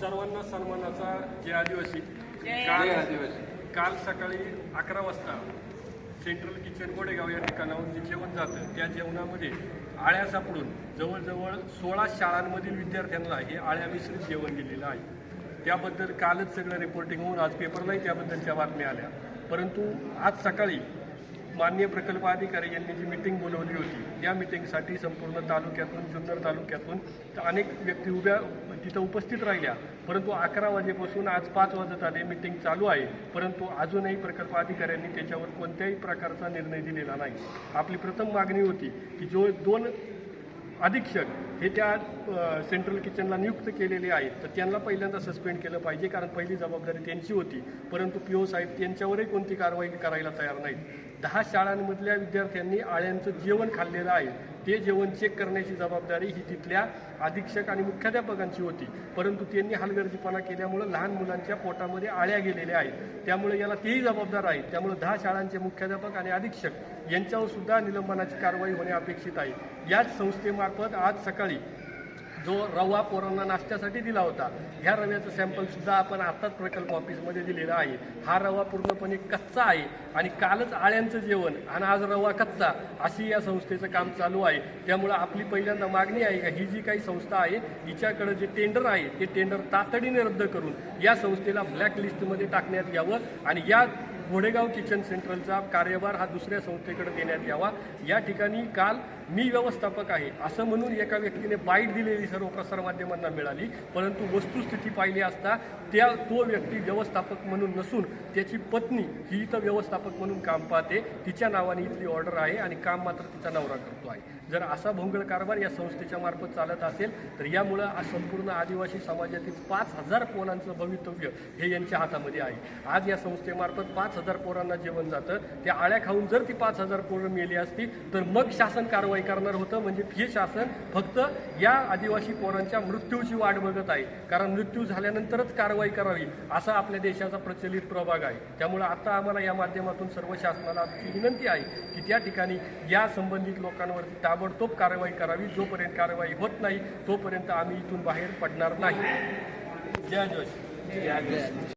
सर्वांना सन्मानाचा जे आदिवासी. काल आदिवासी. काल सकाळी अकरा वाजता सेंट्रल किचन गोडेगाव या ठिकाणाहून जे जेवण जातं त्या जेवणामध्ये आळ्या सापडून जवळजवळ सोळा शाळांमधील विद्यार्थ्यांना हे आळ्या मिश्रित जेवण गेलेलं आहे. त्याबद्दल कालच सगळं रिपोर्टिंग होऊन आज पेपरलाही त्याबद्दलच्या बातम्या आल्या. परंतु आज सकाळी माननीय प्रकल्प अधिकारी यांनी जी मिटिंग बोलवली होती त्या मिटिंगसाठी संपूर्ण तालुक्यातून जुन्नर तालुक्यातून अनेक व्यक्ती उभ्या तिथं उपस्थित राहिल्या. परंतु अकरा वाजेपासून आज पाच वाजत आले मिटिंग चालू आहे. परंतु अजूनही प्रकल्प अधिकाऱ्यांनी त्याच्यावर कोणत्याही प्रकारचा निर्णय दिलेला नाही. आपली प्रथम मागणी होती की जो दोन अधीक्षक हे त्या सेंट्रल किचनला नियुक्त केलेले आहेत. तर त्यांना पहिल्यांदा सस्पेंड केलं पाहिजे कारण पहिली जबाबदारी त्यांची होती. परंतु पी ओ साहेब त्यांच्यावरही कोणती कारवाई करायला तयार नाहीत. दहा शाळांमधल्या विद्यार्थ्यांनी आळ्यांचं जेवण खाल्लेलं आहे. ते जेवण चेक करण्याची जबाबदारी ही तिथल्या अधीक्षक आणि मुख्याध्यापकांची होती. परंतु त्यांनी हलगर्जीपणा केल्यामुळं लहान मुलांच्या पोटामध्ये आळ्या गेलेल्या आहेत. त्यामुळे याला तेही जबाबदार आहेत. त्यामुळे दहा शाळांचे मुख्याध्यापक आणि अधीक्षक यांच्यावर सुद्धा निलंबनाची कारवाई होणे अपेक्षित आहे. याच संस्थेमार्फत आज सकाळी जो रवा पोरांना नाश्त्यासाठी दिला होता ह्या रव्याचं सॅम्पल सुद्धा आपण आत्ताच प्रकल्प ऑफिसमध्ये दिलेला आहे. हा रवा पूर्णपणे कच्चा आहे आणि कालच आळ्यांचं जेवण आणि आज रवा कच्चा अशी या संस्थेचं काम चालू आहे. त्यामुळं आपली पहिल्यांदा मागणी आहे का ही जी काही संस्था आहे हिच्याकडे जे टेंडर आहे ते टेंडर तातडीने रद्द करून या संस्थेला ब्लॅक लिस्टमध्ये टाकण्यात यावं आणि या घोडेगाव किचन सेंट्रलचा कार्यभार हा दुसऱ्या संस्थेकडे देण्यात यावा. या ठिकाणी काल मी व्यवस्थापक आहे असं म्हणून एका व्यक्तीने बाईट दिलेली सर्व प्रसारमाध्यमांना मिळाली. परंतु वस्तुस्थिती पाहिली असता त्या तो व्यक्ती व्यवस्थापक म्हणून नसून त्याची पत्नी ही इथं व्यवस्थापक म्हणून काम पाहते. तिच्या नावाने इथली ऑर्डर आहे आणि काम मात्र तिचा नवरा करतो आहे. जर असा भोंगळ कारभार या संस्थेच्या मार्फत चालत असेल तर यामुळं आज संपूर्ण आदिवासी समाजातील पाच हजार कोणांचं भवितव्य हे यांच्या हातामध्ये आहे. आज या संस्थेमार्फत पाच हजार पोरांना जेवण जातं. त्या आळ्या खाऊन जर ती पाच हजार पोरं मेली असती तर मग शासन कारवाई करणार होतं. म्हणजे हे शासन फक्त या आदिवासी पोरांच्या मृत्यूची वाट बघत आहे. कारण मृत्यू झाल्यानंतरच कारवाई करावी असा आपल्या देशाचा प्रचलित प्रभाग आहे. त्यामुळे आता आम्हाला या माध्यमातून सर्व शासनाला आमची विनंती आहे की त्या ठिकाणी या संबंधित लोकांवरती ताबडतोब कारवाई करावी. जोपर्यंत कारवाई होत नाही तोपर्यंत आम्ही इथून बाहेर पडणार नाही. जय आदिवासी